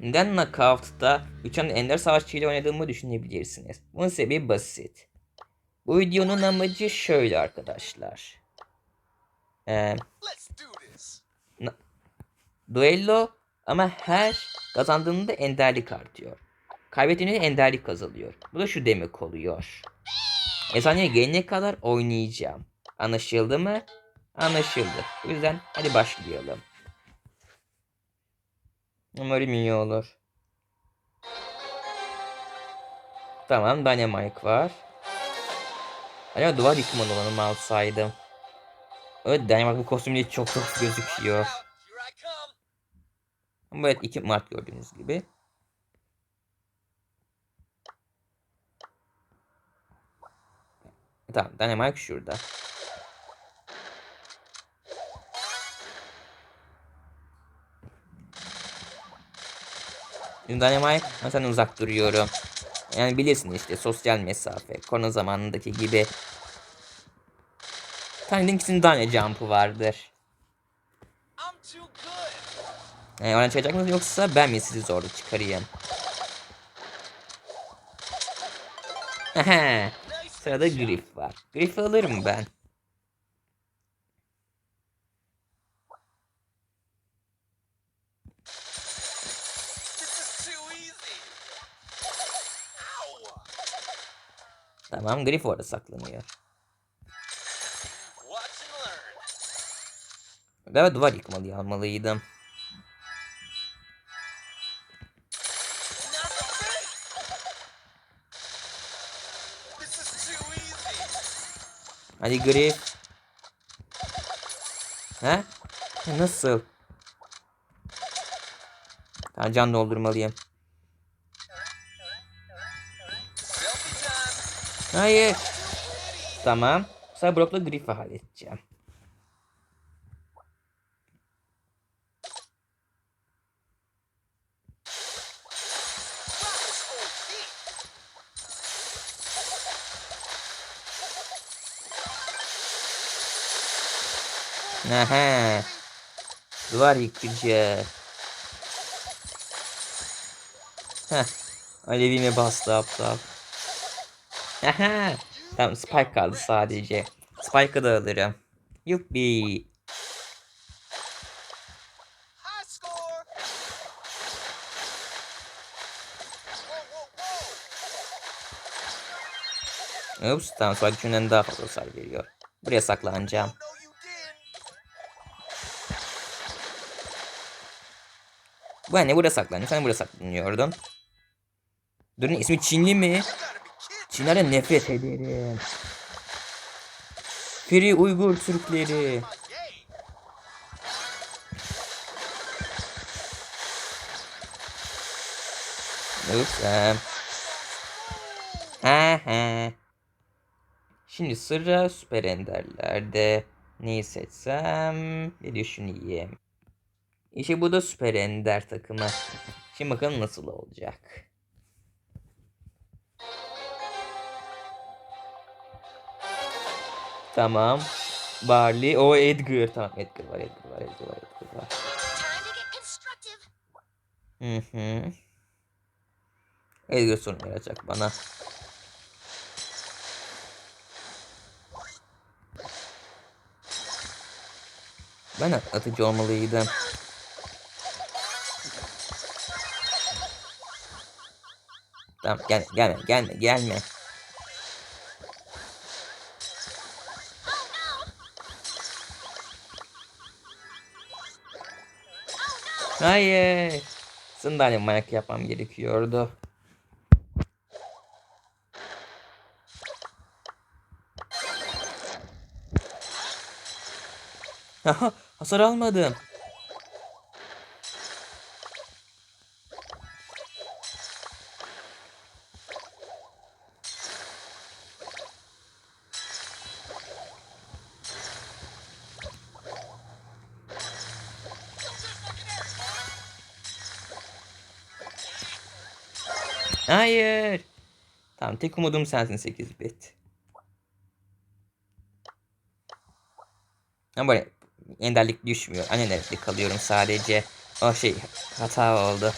neden Knockout'ta uçan ender savaşçıyla oynadığımı düşünebilirsiniz. Bunun sebebi basit. Bu videonun amacı şöyle arkadaşlar. Ee, duello ama her kazandığında enderlik artıyor. Kaybettiğinde enderlik azalıyor. Bu da şu demek oluyor. Efsaneye gelene kadar oynayacağım. Anlaşıldı mı? Anlaşıldı. O yüzden hadi başlayalım. Umarım iyi olur. Tamam Dynamite var. Acaba duvar yıkmalı olanı alsaydım. Evet Dynamite bu kostümle çok çok gözüküyor. Ama evet 2 Mart gördüğünüz gibi. Tamam Dynamite şurada. Şimdi Dynamite ben senden uzak duruyorum. Yani bilirsin işte sosyal mesafe. Korona zamanındaki gibi. Tanrı'nın ikisinin tane jump'ı vardır. Yani oradan çıkacak mısınız yoksa ben mi sizi zorla çıkarayım? Aha. Sırada Griff var. Griff'i alırım ben. Tamam Griff orada saklanıyor. Galiba duvar yıkmalıyı almalıydım. Hadi Griff. He? Nasıl? Tamam can doldurmalıyım. Hayır. Tamam. Sonra Brock'la Griff'i halledeceğim. Aha. Duvar yıkıcı. Heh. Alevime bastı aptal. Aha. Tamam Spike kaldı sadece. Spike'ı da alırım. Yuppi. Ups tamam Spike düşünden daha fazla hasar veriyor. Buraya saklanacağım. Bu ne burada saklanıyor. Sen burada saklanıyordun. Durun ismi Çinli mi? Çinlerden nefret ederim. Free Uygur Türkleri. Ha ha. Şimdi sıra Süper Ender'lerde. Neyi seçsem? Bir düşüneyim. İşte bu da Süper Ender takımı. Şimdi bakalım nasıl olacak. Tamam. Barley. O Edgar. Tamam Edgar var Edgar var Edgar var Edgar var. Hı hı. Edgar sorun yaratacak bana. Ben atlatıcı olmalıydım. Tamam gel gelme gelme gelme. Hayır. Sandalye manyak yapmam gerekiyordu. Aha, hasar almadım. Hayır. Tamam tek umudum sensin 8 bit. Ama böyle enderlik düşmüyor. Annelerle kalıyorum sadece. O şey hata oldu.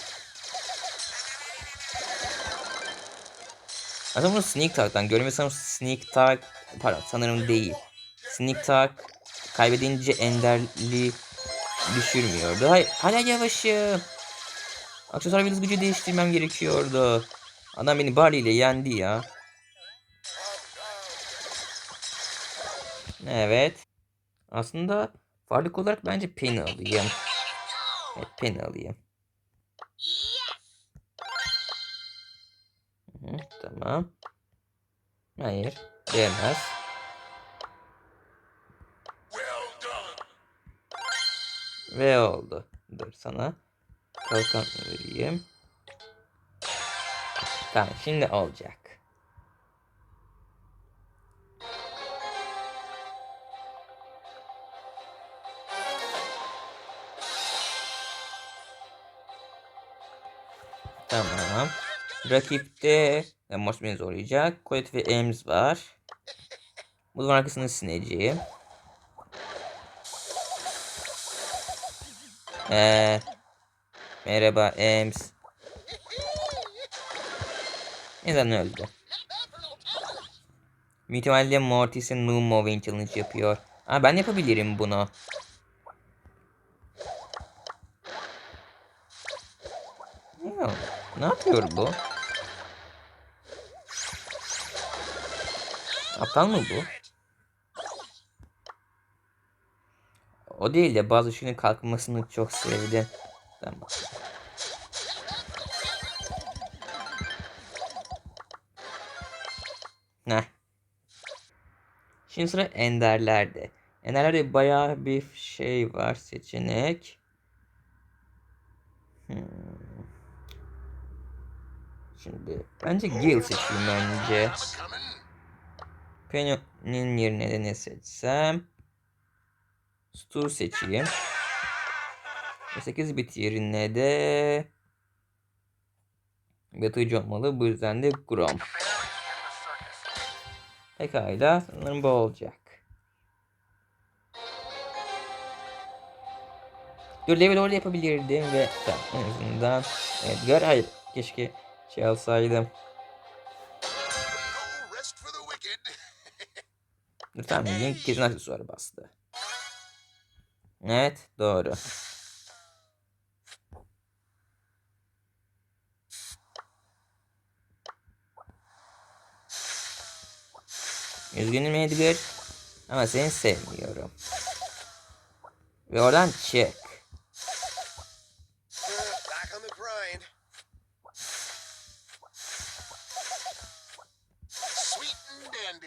Aslında bunu Sneak Talk'tan görmüyor sanırım Sneak Talk pardon sanırım değil. Sneak Talk kaybedince enderli düşürmüyordu. Hayır, hala yavaşım. Aksesuar yıldız gücü değiştirmem gerekiyordu. Adam beni Barley ile yendi ya. Evet. Aslında varlık olarak bence Penny alayım. Evet Penny alayım. Tamam. Hayır. Değmez. Ve oldu. Dur sana. Kalkan vereyim. Tamam şimdi olacak. Tamam. Rakipte Amos beni zorlayacak. Colette ve Ems var. Bunun arkasını sineceğim. Ee, merhaba Ems. Neden öldü? İhtimalle Mortis'in New Moving Challenge yapıyor. Aa, ben yapabilirim bunu. Ya, ne yapıyor bu? Aptal mı bu? O değil de bazı şeylerin kalkmasını çok sevdim. Tamam. Şimdi sıra Ender'lerde. Ender'lerde bayağı bir şey var seçenek. Hmm. Şimdi bence Gale seçeyim önce. Penny'nin yerine de ne seçsem? Stu seçeyim. 8 bit yerine de Batıcı olmalı. Bu yüzden de Grom. Pekala. Sanırım bu olacak. Dur level orada yapabilirdim ve en azından Edgar hayır keşke şey alsaydım. Dur tamam Link kesin aksesuarı bastı. Evet doğru. Üzgünüm Edgar. Ama seni sevmiyorum. Ve oradan çık. Back on the grind. Sweet and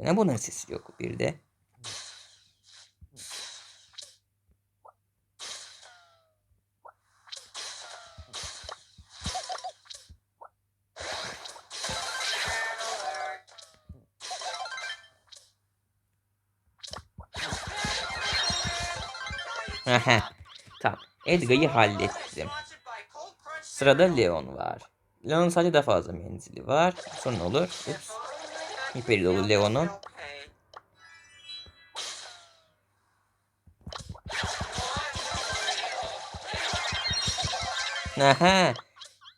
Ne bunun sesi yok bir de. Tamam. Edgar'ı hallettim. Sırada Leon var. Leon'un sadece daha fazla menzili var. Sorun olur. Ups. Hiperi dolu Leon'un. Aha.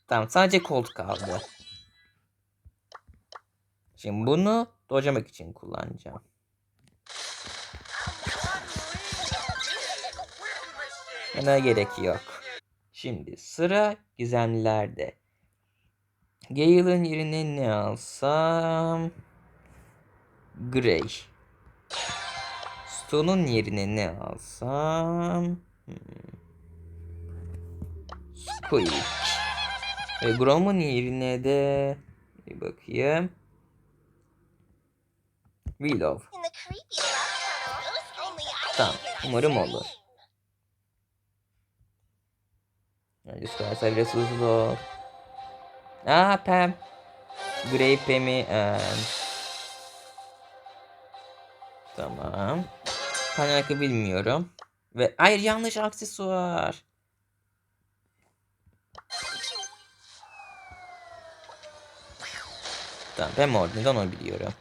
Tamam sadece Colt kaldı. Şimdi bunu docamak için kullanacağım. Buna gerek yok. Şimdi sıra gizemlilerde. Gale'ın yerine ne alsam? Grey. Stone'un yerine ne alsam? Hmm. Squeak. Ve Grom'un yerine de bir bakayım. Willow. Tamam. Umarım olur. Hadi süpersen biraz hızlı ol. Aa Pam. Grey Pam'i. eee, Tamam. Kaynakı bilmiyorum. Ve hayır yanlış aksesuar. Tamam ben mor neden onu biliyorum.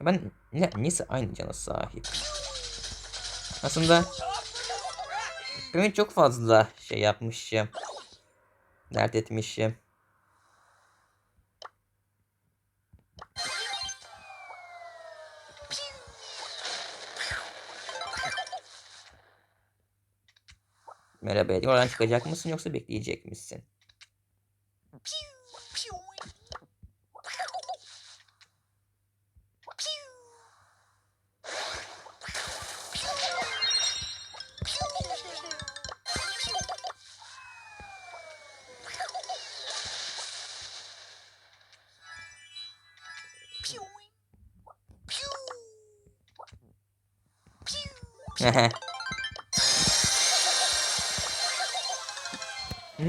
Ben ne, neyse aynı cana sahip. Aslında ben çok fazla şey yapmışım. Dert etmişim. Merhaba Eddie. Oradan çıkacak mısın yoksa bekleyecek misin?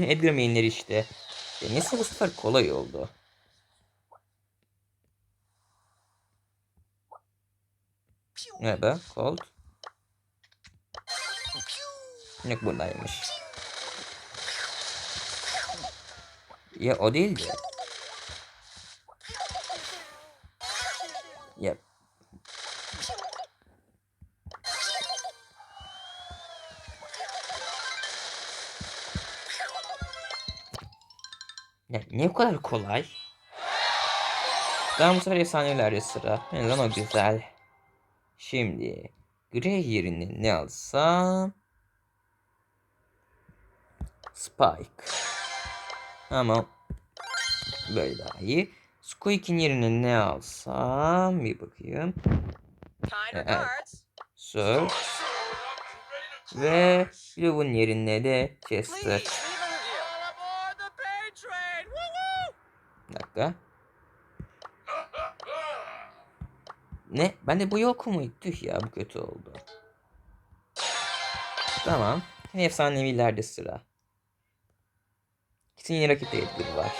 Edgar mainleri işte. Ya neyse bu sefer kolay oldu. Merhaba Colt. Yok buradaymış. Ya o değildi. Ya niye bu kadar kolay? Daha bu sefer efsanelerde sıra. Yani lan o güzel. Şimdi Grey yerine ne alsam? Spike. Ama böyle daha iyi. Squeak'in yerine ne alsam? Bir bakayım. Evet. Sir. Ve Blue'un yerine de Chester. Dakika. Ne? Bende bu yok mu? Tüh ya bu kötü oldu. Tamam. Yine efsanevillerde sıra. İkisinin yine rakipte Edgar var.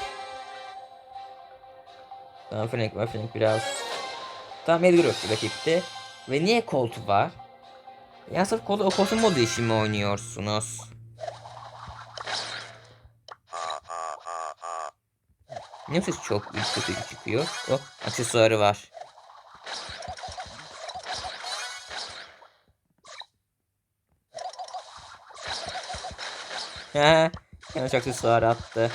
Tamam Frank var. Frank biraz... Tamam Edgar yok rakipte. Ve niye Colt var? Ya sırf Colt, o Colt'un modu işi mi oynuyorsunuz? Ne ses çok kötü çıkıyor. O aksesuarı var. He, yanlış aksesuar attı.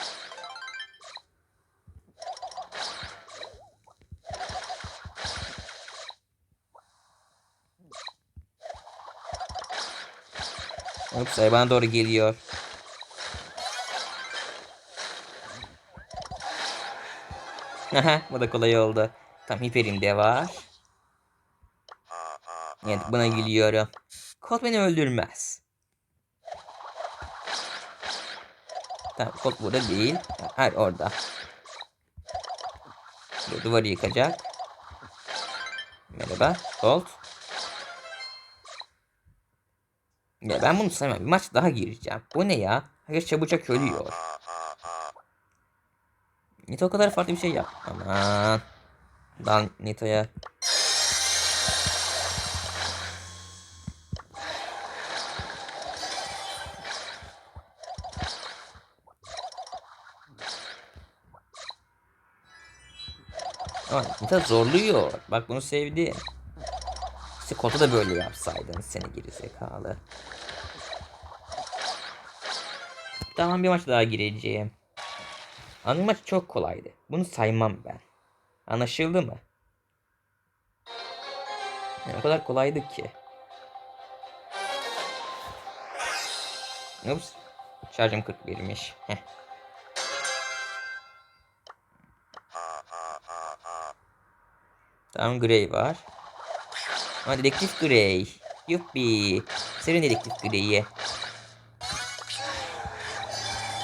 Ups, bana doğru geliyor. Bu da kolay oldu. Tam hiperim de var. Evet, buna gülüyorum. Colt beni öldürmez. Tamam, Colt burada değil. Hayır, orada. Dur, duvarı yıkacak. Merhaba, Colt. Ya ben bunu sevmem. Bir maç daha gireceğim. Bu ne ya? Herkes çabucak ölüyor. Nito kadar farklı bir şey yap. Aman. Dan Nito'ya. Ama Nito zorluyor. Bak bunu sevdim. İşte Kota da böyle yapsaydın seni gerizekalı. Tamam bir maç daha gireceğim. Anı maç çok kolaydı. Bunu saymam ben. Anlaşıldı mı? Yani o kadar kolaydı ki. Ups. Şarjım 41'miş. Heh. Tamam Grey var. Ama dedektif Grey. Yuppi. Serin dedektif Grey'i.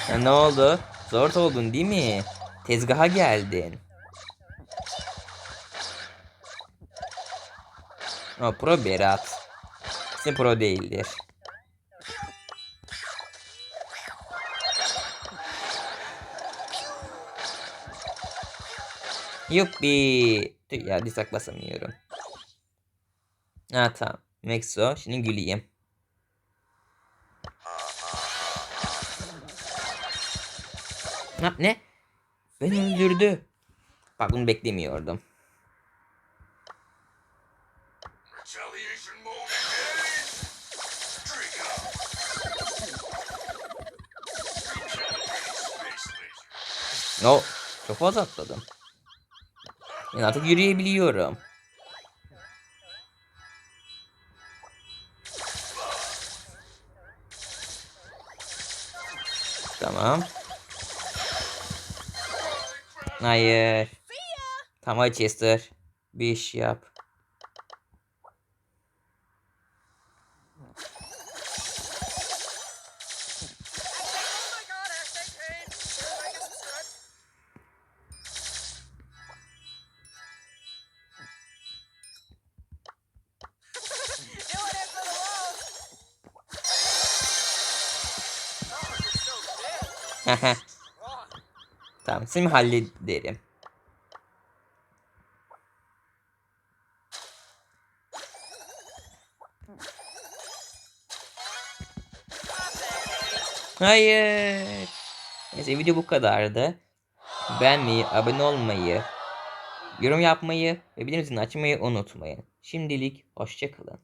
Ya ne oldu? Zor oldun değil mi? Tezgaha geldin. O pro Berat. Kesin pro değildir. Yuppi. Tüh ya disak basamıyorum. Ha tamam. Maxo. Şimdi güleyim. Ha, ne? Beni öldürdü. Bak bunu beklemiyordum. No. Çok fazla atladım. Ben artık yürüyebiliyorum. Tamam. Hayır. Tamam hadi Chester. Bir iş yap. tamam şimdi hallederim. Hayır. Neyse video bu kadardı. Beğenmeyi, abone olmayı, yorum yapmayı ve bildirim zilini açmayı unutmayın. Şimdilik hoşçakalın.